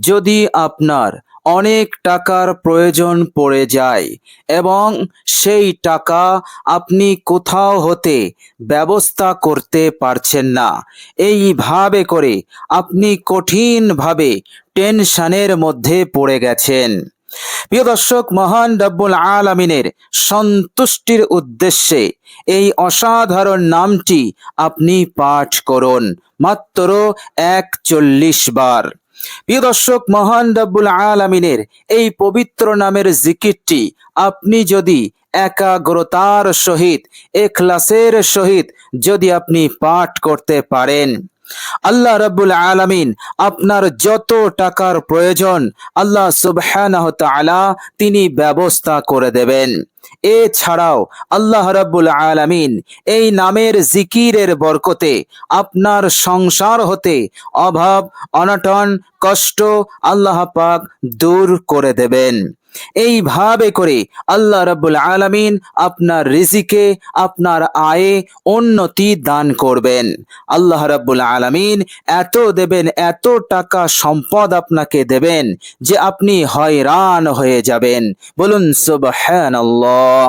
যদি আপনার অনেক টাকার প্রয়োজন পড়ে যায় এবং সেই টাকা আপনি কোথাও হতে ব্যবস্থা করতে পারছেন না, এইভাবে করে আপনি কঠিনভাবে টেনশনের মধ্যে পড়ে গেছেন। প্রিয় দর্শক, মহান রব্বুল আলমিনের সন্তুষ্টির উদ্দেশ্যে এই অসাধারণ নামটি আপনি পাঠ করুন, মাত্র একচল্লিশ বার। প্রিয় দর্শক, মহান রব্বুল আলমিনের এই পবিত্র নামের জিকিরটি আপনি যদি একাগ্রতার সহিত, এখলাসের সহিত যদি আপনি পাঠ করতে পারেন, আল্লাহ রাব্বুল আলামিন আপনার যত টাকার প্রয়োজন, আল্লাহ সুবহানাহু তাআলা তিনি ব্যবস্থা করে দেবেন। এছাড়াও আল্লাহ রাব্বুল আলামিন এই নামের জিকিরের বরকতে আপনার সংসার হতে অভাব, অনটন, কষ্ট আল্লাহ পাক দূর করে দেবেন। এইভাবে করে আল্লাহ রাব্বুল আলামিন আপনার রিজিকে, আপনার আয়ে উন্নতি দান করবেন। আল্লাহ রাব্বুল আলামিন এত দেবেন, এত টাকা সম্পদ আপনাকে দেবেন যে আপনি হয়রান হয়ে যাবেন। বলুন, সুবহানাল্লাহ।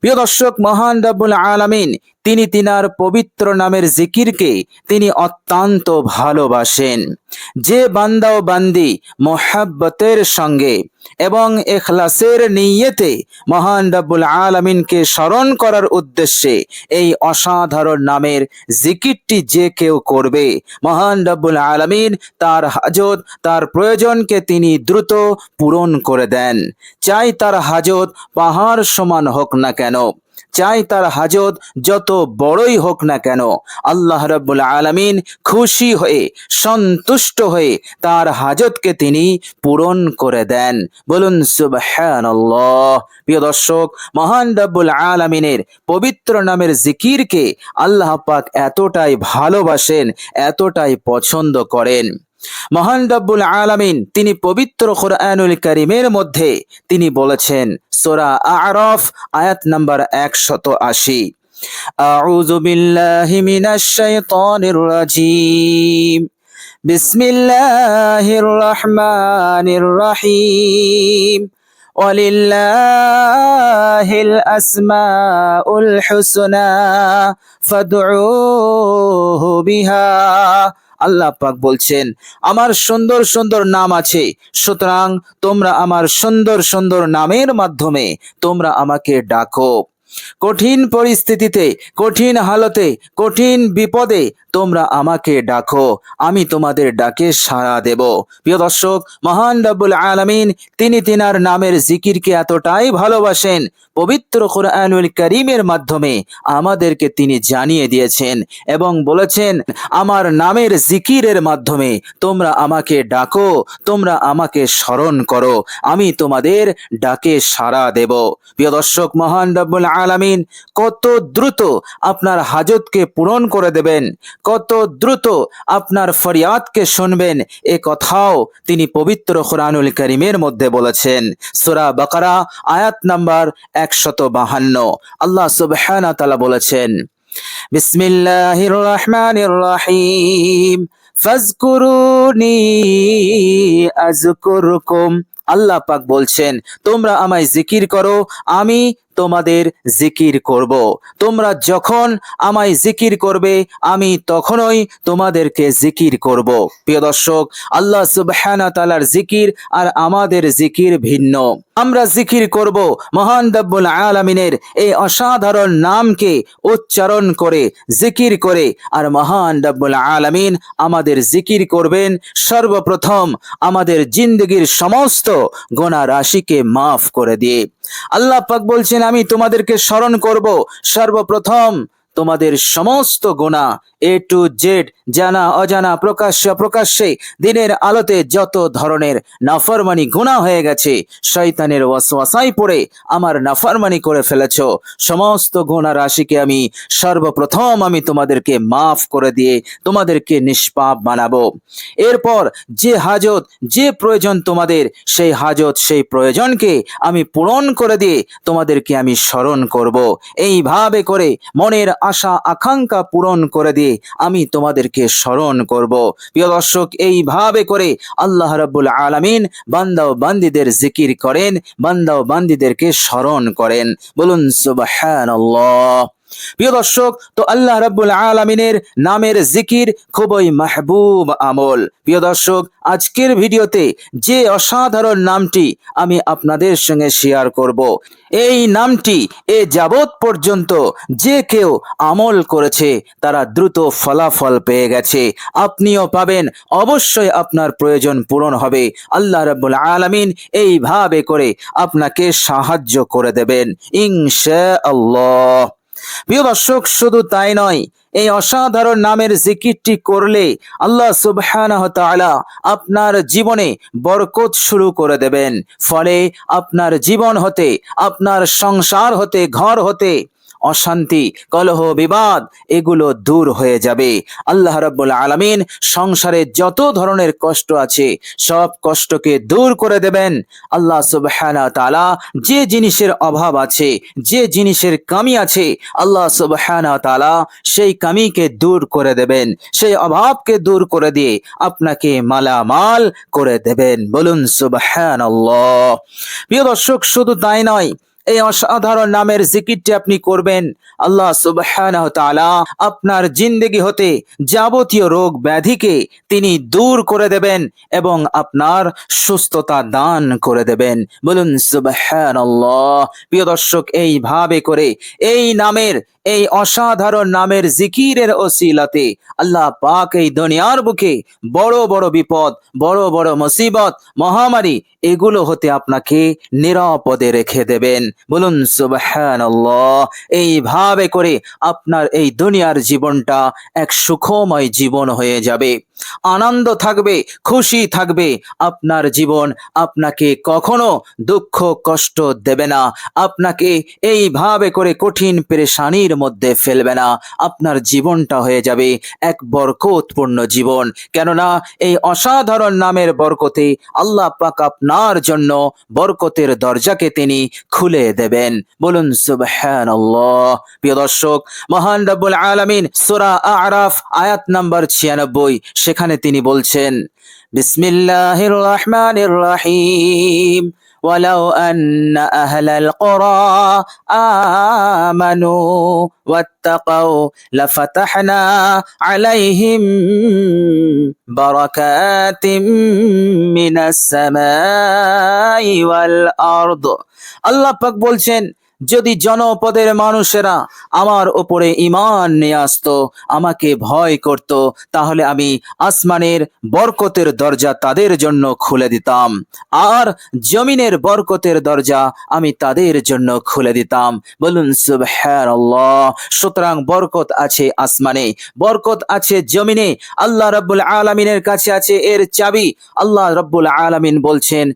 প্রিয় দর্শক, মহান রাব্বুল আলামিন তিনি তিনার পবিত্র নামের জিকিরকে তিনি অত্যন্ত ভালোবাসেন। যে বান্দা ও বান্দি মোহাব্বতের সঙ্গে এবং এখলাসের নিয়েতে মহান রাব্বুল আলামিনকে স্মরণ করার উদ্দেশ্যে এই অসাধারণ নামের জিকিরটি যে কেউ করবে, মহান রাব্বুল আলামিন তার হাজত, তার প্রয়োজনকে তিনি দ্রুত পূরণ করে দেন। চাই তার হাজত পাহাড় সমান হোক না কেন। চাই তার হাজত যত বড়ই হোক না কেন। আল্লাহ রাব্বুল আলামিন খুশি হয়ে, সন্তুষ্ট হয়ে তার হাজতকে তিনি পূরণ করে দেন। বলুন, সুবহানাল্লাহ। প্রিয় দর্শক, মহান রাব্বুল আলামিনের পবিত্র নামের জিকিরকে আল্লাহ পাক এতটাই ভালোবাসেন, এতটাই পছন্দ করেন। মহান রব্বুল আলামিন তিনি পবিত্র কোরআনুল করিমের মধ্যে তিনি বলেছেন সোরা আরফ আয়াত নাম্বার একশত আশি أعوذ بالله من الشيطان الرجيم بسم الله الرحمن الرحيم ولله الأسماء الحسنى فادعوه بها আল্লাহ পাক বলছেন, আমার সুন্দর সুন্দর নাম আছে, সুতরাং তোমরা আমার সুন্দর সুন্দর নামের মাধ্যমে তোমরা আমাকে ডাকো। কঠিন পরিস্থিতিতে, কঠিন হালতে, কঠিন বিপদে তোমরা আমাকে ডাকো, আমি তোমাদের ডাকে সাড়া দেব। প্রিয় দর্শক, মহান রব্বুল আলামিন তিনি তিনার নামের জিকিরকে এতটাই ভালোবাসেন, পবিত্র কোরআনুল করিমের মাধ্যমে আমাদেরকে তিনি জানিয়ে দিয়েছেন এবং বলেছেন, আমার নামের জিকিরের মাধ্যমে তোমরা আমাকে ডাকো, তোমরা আমাকে স্মরণ করো, আমি তোমাদের ডাকে সাড়া দেব। প্রিয় দর্শক, মহান রব্বুল আলামিন কত দ্রুত আপনার হাজতকে পূরণ করে দেবেন, কত দ্রুত আপনার ফরিয়াদকে শুনবেন, এ কথাও তিনি পবিত্র কোরআনুল করিমের মধ্যে বলেছেন। সূরা বাকারা, আয়াত নাম্বার একশত বাহান্ন। আল্লাহ সুবহানাহু তাআলা বলেছেন, বিসমিল্লাহির রহমানির রহিম, ফাজকুরুনি আযকুরকুম। আল্লাহ পাক বলছেন, তোমরা আমায় জিকির করো, আমি তোমাদের জিকির করব। তোমরা যখন আমায় জিকির করবে, আমি তখনই তোমাদেরকে জিকির করব। প্রিয় দর্শক, আল্লাহ সুবহানাহু তাআলার জিকির আর আমাদের জিকির ভিন্ন। আমরা জিকির করব মহান রব্বুল আলামিনের এই অসাধারণ নামকে উচ্চারণ করে, জিকির করে আর মহান রব্বুল আলামিন আমাদের জিকির করবেন। সর্বপ্রথম আমাদের জিন্দগির সমস্ত গোনা রাশিকে মাফ করে দিয়ে। আল্লাহ পাক বলছেন আমি তোমাদেরকে স্মরণ করব সর্বপ্রথম। তোমাদের সমস্ত গোনা এ টু জেড জানা, অজানা, প্রকাশ্য, প্রকাশ্যে, দিনের আলোতে যত ধরনের নাফরমানি গুণা হয়ে গেছে, শয়তানের ওয়াসওয়াসাই পড়ে আমার নাফরমানি করে ফেলেছ। সমস্ত গোনা রাশিকে আমি সর্বপ্রথম আমি তোমাদেরকে মাফ করে দিয়ে তোমাদেরকে নিষ্পাপ বানাবো। এরপর যে হাজত, যে প্রয়োজন তোমাদের, সেই হাজত, সেই প্রয়োজনকে আমি পূরণ করে দিয়ে তোমাদেরকে আমি স্মরণ করব। এইভাবে করে মনের আশা, আকাঙ্ক্ষা পূরণ করে দিয়ে আমি তোমাদেরকে স্মরণ করব। প্রিয় দর্শক, এইভাবে করে আল্লাহ রাব্বুল আলামিন বান্দা ও বান্দিদের জিকির করেন, বান্দা ও বান্দিদেরকে স্মরণ করেন। বলুন, সুবহানাল্লাহ। প্রিয় দর্শক, তো আল্লাহ রাব্বুল আলামিনের নামের জিকির খুবই মাহবুব আমল। প্রিয় দর্শক, আজকের ভিডিওতে যে অসাধারণ নামটি আমি আপনাদের সঙ্গে শেয়ার করব। এই নামটি এ যাবৎ পর্যন্ত যে কেউ আমল করেছে, তারা দ্রুত ফলাফল পেয়ে গেছে। আপনিও পাবেন, অবশ্যই আপনার প্রয়োজন পূরণ হবে। আল্লাহ রাব্বুল আলামিন এইভাবে করে আপনাকে সাহায্য করে দেবেন। ইনশা আল্লাহ প্রিয় দর্শক, শুধু তাই নয়, এই অসাধারণ নামের জিকিরটি করলে আল্লাহ সুবহানাহু তাআলা আপনার জীবনে বরকত শুরু করে দেবেন। ফলে আপনার জীবন হতে, আপনার সংসার হতে, ঘর হতে অশান্তি, কলহ, বিবাদ, এগুলো দূর হয়ে যাবে। আল্লাহ রাব্বুল আলামিন সংসারে যত ধরনের কষ্ট আছে, সব কষ্টকে দূর করে দেবেন। আল্লাহ সুবহানাহু যে জিনিসের অভাব আছে, যে জিনিসের কামি আছে, আল্লাহ সুবহানাহু তাআলা সেই কামিকে দূর করে দেবেন। সেই অভাবকে দূর করে দিয়ে আপনাকে মালামাল করে দেবেন। বলুন সুবহানাল্লাহ। প্রিয় দর্শক, শুধু তাই নয় এই অসাধারণ নামের জিকিরটি আপনি করবেন। আল্লাহ তাআলা আপনার জিন্দেগি হতে যাবতীয় রোগ ব্যাধিকে তিনি দূর করে দেবেন এবং আপনার সুস্থতা দান করে দেবেন। বলুন, সুবহানাল্লাহ। প্রিয় দর্শক, এইভাবে করে এই নামের, এই অসাধারণ নামের জিকিরের ওসিলাতে আল্লাহ পাক এই দুনিয়ার বুকে বড় বড় বিপদ, বড় বড় মুসিবত, মহামারী এগুলো হতে আপনাকে নিরাপদে রেখে দেবেন। বলুন সুবহানাল্লাহ এইভাবে করে আপনার এই দুনিয়ার জীবনটা এক সুখময় জীবন হয়ে যাবে। আনন্দ থাকবে, খুশি থাকবে। আপনার জীবন আপনাকে কখনো দুঃখ, কষ্ট দেবে না। আপনাকে এইভাবে করে কঠিন পেরেশানির মধ্যে ফেলবে না। আপনার জীবনটা হয়ে যাবে এক বরকতপূর্ণ জীবন। কেননা এই অসাধারণ নামের বরকতে আল্লাহ পাক আপনার জন্য বরকতের দরজাকে তিনি খুলে দেবেন। বলুন, সুবহানাল্লাহ। প্রিয় দর্শক, মহান রব্বুল আলামিন সূরা আরাফ আয়াত নাম্বার 96 সেখানে তিনি বলছেন বিসমিল্লাহির রহমানির রহিম ولو أن أهل القرى آمنوا واتقوا لفتحنا عليهم بركات من السماء والأرض আল্লাহ পাক বলছেন যদি জনপদের মানুষেরা আমার ওপরে ইমান নিয়ে আসতো, আমাকে ভয় করত, তাহলে আমি আসমানের বরকতের দরজা তাদের জন্য খুলে দিতাম। আর জমিনের বরকতের দরজা আমি তাদের জন্য খুলে দিতাম। বলুন সুতরাং বরকত আছে আসমানে, বরকত আছে জমিনে। আল্লাহ রাব্বুল আলামিনের কাছে আছে এর চাবি। আল্লাহ রাব্বুল আলামিন বলছেন,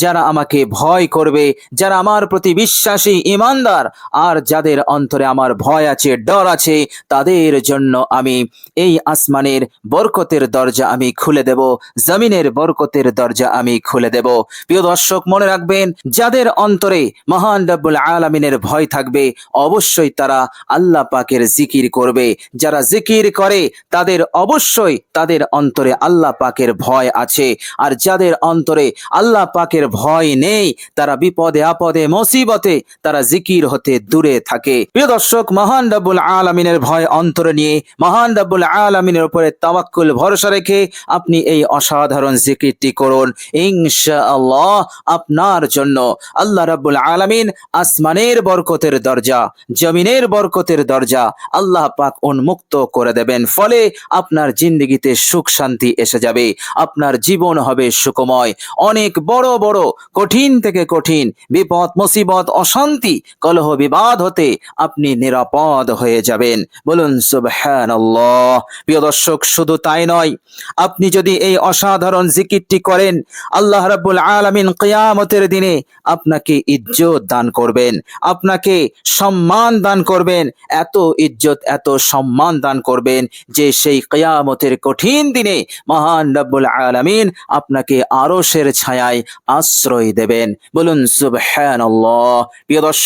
যারা আমাকে ভয় করবে, যারা আমার প্রতি বিশ্বাসী ইমানদার। আর যাদের অন্তরে আমার ভয় আছে, ডর আছে, তাদের জন্য আমি এই আসমানের বরকতের দরজা আমি খুলে দেব, জমিনের বরকতের দরজা আমি খুলে দেব। প্রিয় দর্শক, মনে রাখবেন, যাদের অন্তরে মহান রব্বুল আলামিনের ভয় থাকবে, অবশ্যই তারা আল্লাহ পাকের জিকির করবে। যারা জিকির করে, তাদের অবশ্যই তাদের অন্তরে আল্লাহ পাকের ভয় আছে। আর যাদের অন্তরে আল্লাহ পাকের ভয় নেই, তারা বিপদে আপদে, মুসিবতে তারা জিকির হতে দূরে থাকে। প্রিয় দর্শক, মহান রব্বুল আলামিনের ভয় অন্তরে নিয়ে, মহান রব্বুল আলামিনের উপরে তাওয়াক্কুল ভরসা রেখে আপনি এই অসাধারণ জিকিরটি করুন। ইনশাআল্লাহ আপনার জন্য আল্লাহ রাব্বুল আলামিন আসমানের বরকতের দরজা, জমিনের বরকতের দরজা আল্লাহ পাক উন্মুক্ত করে দেবেন। ফলে আপনার জিন্দগিতে সুখ শান্তি এসে যাবে। আপনার জীবন হবে সুখময়। অনেক বড় বড় কঠিন থেকে কঠিন বিপদ, মুসিবত, অশান্তি কলহ বিবাদ হতে আপনি নিরাপদ হয়ে যাবেন। বলুন, সুবহানাল্লাহ। প্রিয় দর্শক, শুধু তাই নয়, আপনি যদি এই অসাধারণ জিকিরটি করেন, আল্লাহ রাব্বুল আলামিন কিয়ামতের দিনে আপনাকে ইজ্জত দান করবেন, আপনাকে সম্মান দান করবেন, এত ইজ্জত, এত সম্মান দান করবেন যে সেই কিয়ামতের কঠিন দিনে মহান রব্বুল আলামিন আপনাকে আরশের ছায়ায় আশ্রয় দেবেন। বলুন, সুবহানাল্লাহ। প্রিয় দর্শক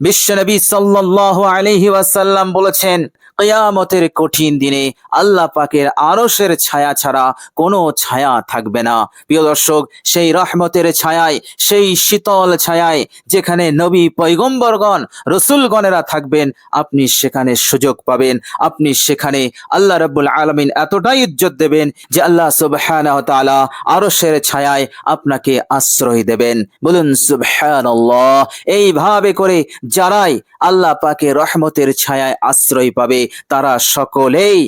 বিশ্বনবী সাল্লাহ আলিহি ওয়াসাল্লাম বলেছেন কিয়ামতের কঠিন দিনে আল্লাহ পাকের আরশের ছায়া ছাড়া কোনো ছায়া থাকবে না। প্রিয় দর্শক, সেই রহমতের ছায়ায়, সেই শীতল ছায়ায় যেখানে নবী পৈগম্বরগণ রসুলগণেরা থাকবেন, আপনি সেখানে সুযোগ পাবেন। আপনি সেখানে আল্লাহ রব্বুল আলমিন এতটাই ইজ্জত দেবেন যে আল্লাহ সুবহানাহু ওয়া তাআলা আরশের ছায়ায় আপনাকে আশ্রয় দেবেন। বলুন, সুবহানাল্লাহ। এইভাবে করে যারাই আল্লাহ পাকে রহমতের ছায়ায় আশ্রয় পাবে তারা সকলেই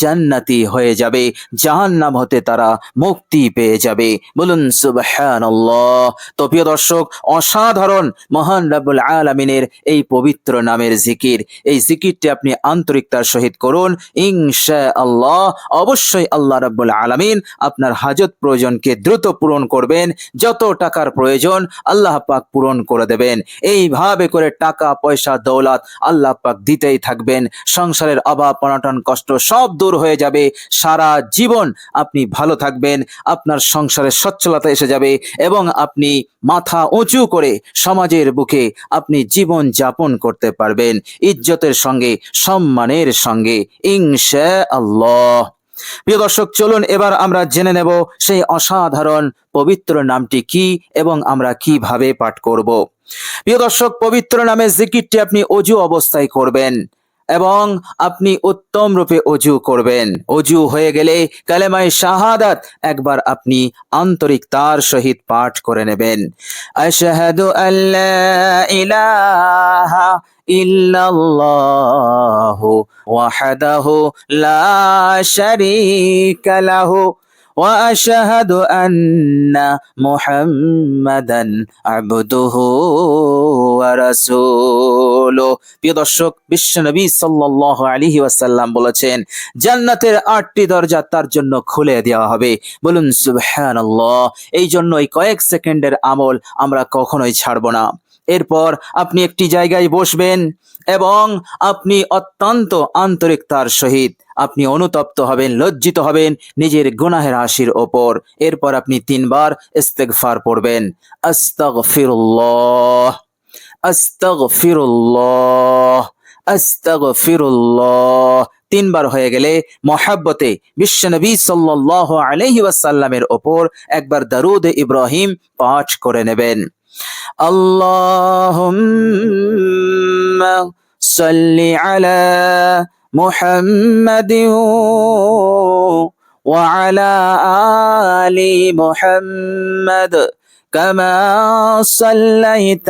জান্নাতি হয়ে যাবে। জাহান্নাম হতে তারা মুক্তি পেয়ে যাবে। বলুন, সুবহানাল্লাহ। তো প্রিয় দর্শক, অসাধারণ, মহান রাব্বুল আলামিনের এই পবিত্র নামের জিকির। এই জিকিরটি আপনি আন্তরিকতার সহিত করুন। ইনশাআল্লাহ, অবশ্যই আল্লাহ রাব্বুল আলামিন আপনার হাজত প্রয়োজনকে দ্রুত পূরণ করবেন। যত টাকার প্রয়োজন, আল্লাহ পাক পূরণ করে দেবেন। এইভাবে করে টাকা, পয়সা, দৌলত আল্লাহ পাক দিতেই থাকবেন। সংসারের অভাব, অনটন, কষ্ট সব দূর হয়ে যাবে। সারা জীবন আপনি ভালো থাকবেন, আপনার সংসারের সচ্ছলতা এসে যাবে এবং আপনি মাথা উঁচু করে সমাজের বুকে আপনি জীবন যাপন করতে পারবেন। ইজ্জতের সঙ্গে, সম্মানের সঙ্গে ইনশা আল্লাহ প্রিয় দর্শক, চলুন এবার আমরা জেনে নেব সেই অসাধারণ পবিত্র নামটি কি এবং আমরা কীভাবে পাঠ করব। প্রিয় দর্শক, পবিত্র নামে জিকিরটি আপনি অজু অবস্থায় করবেন। এবং আপনি উত্তম রূপে অজু করবেন অজু হয়ে গেলে কালেমায় শাহাদাত একবার আপনি আন্তরিকতার সহিত পাঠ করে নেবেন আশহাদু আল্লা ইলাহা ইল্লাল্লাহু ওয়াহদাহু লা শারীকা লাহু واشهد ان محمدا عبده ورسوله প্রিয় দর্শক বিশ্বনবী সাল্লাল্লাহু আলাইহি ওয়াসাল্লাম বলেছেন, জান্নাতের আটটি দরজা তার জন্য খুলে দেওয়া হবে। বলুন, সুবহানাল্লাহ, এই জন্য এই কয়েক সেকেন্ডের আমল আমরা কখনোই ছাড়ব না। এরপর আপনি একটি জায়গায় বসবেন এবং আপনি অত্যন্ত আন্তরিকতার সহিত আপনি অনুতপ্ত হবেন, লজ্জিত হবেন নিজের গুনাহের হাসির ওপর। এরপর আপনি তিনবার ইস্তেগফার পড়বেন। আস্তাগফিরুল্লাহ। আস্তাগফিরুল্লাহ আস্তাগফিরুল্লাহ তিনবার হয়ে গেলে মহাব্বতে বিশ্বনবী সাল্লাল্লাহু আলাইহি ওয়াসাল্লামের ওপর একবার দারুদ ইব্রাহিম পাঠ করে নেবেন اللهم صل على محمد وعلى آل محمد كما صليت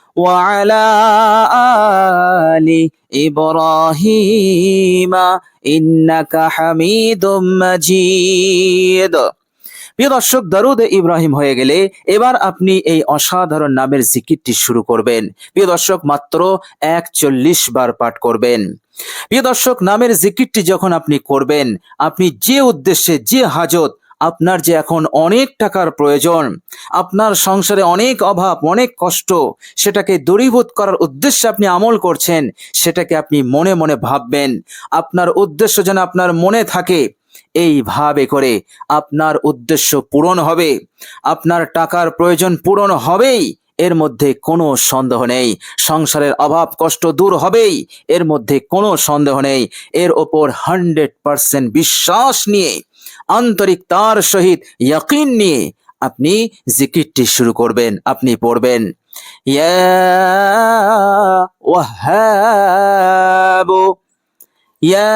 وعلى آل إبراهيم إنك حميد مجيد প্রিয় দর্শক দারুদ ইব্রাহিম হয়ে গেলে এবার আপনি এই অসাধারণ নামের জিকিরটি শুরু করবেন প্রিয় দর্শক মাত্র একচল্লিশ বার পাঠ করবেন প্রিয় দর্শক নামের জিকিরটি যখন আপনি করবেন আপনি যে উদ্দেশ্যে যে হাজত আপনার যে এখন অনেক টাকার প্রয়োজন, আপনার সংসারে অনেক অভাব, অনেক কষ্ট, সেটাকে দূরীভূত করার উদ্দেশ্যে আপনি আমল করছেন, সেটাকে আপনি মনে মনে ভাববেন। আপনার উদ্দেশ্য যেন আপনার মনে থাকে এইভাবে করে আপনার উদ্দেশ্য পূরণ হবে। আপনার টাকার প্রয়োজন পূরণ হবেই এর মধ্যে কোনো সন্দেহ নেই সংসারের অভাব কষ্ট দূর হবেই এর মধ্যে কোনো সন্দেহ নেই এর ওপর হান্ড্রেড পার্সেন্ট বিশ্বাস নিয়ে আন্তরিকতার সহিত ইয়াকিন নিয়ে আপনি জিকিরটি শুরু করবেন আপনি পড়বেন ইয়া ওয়াহাবু ইয়া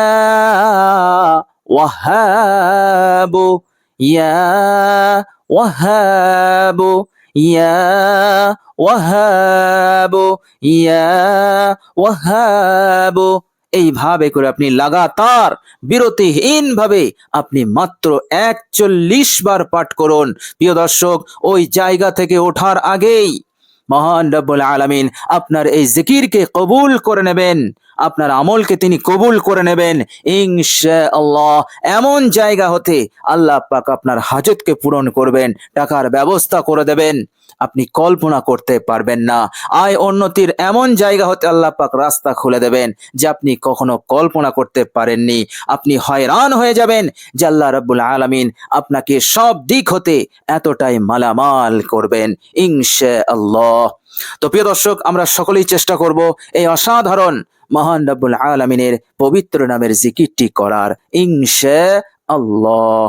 وهاب يا وهاب يا ওয়াহাব, ইয়া ওয়াহাব। এইভাবে করে আপনি লাগাতার বিরতিহীন ভাবে আপনি মাত্র একচল্লিশ বার পাঠ করুন। প্রিয় দর্শক, ওই জায়গা থেকে ওঠার আগেই মহান রব্বুল আলমিন আপনার এই জিকিরকে কবুল করে নেবেন। আপনার আমলকে তিনি কবুল করে নেবেন। ইনশাআল্লাহ, এমন জায়গা হতে আল্লাহ পাক আপনার হাজতকে পূরণ করবেন, টাকার ব্যবস্থা করে দেবেন। আপনি কল্পনা করতে পারবেন না। আয় উন্নতির এমন জায়গা হতে আল্লাহ পাক রাস্তা খুলে দেবেন, যে আপনি কখনো কল্পনা করতে পারেননি। আপনি হয়রান হয়ে যাবেন যে আল্লাহ রাব্বুল আলামিন আপনাকে সব দিক হতে এতটাই মালামাল করবেন। ইনশাআল্লাহ। তো প্রিয় দর্শক, আমরা সকলেই চেষ্টা করব এই অসাধারণ মহান রব্বুল আলমিনের পবিত্র নামের জিকিরটি করার। ইনশাআল্লাহ।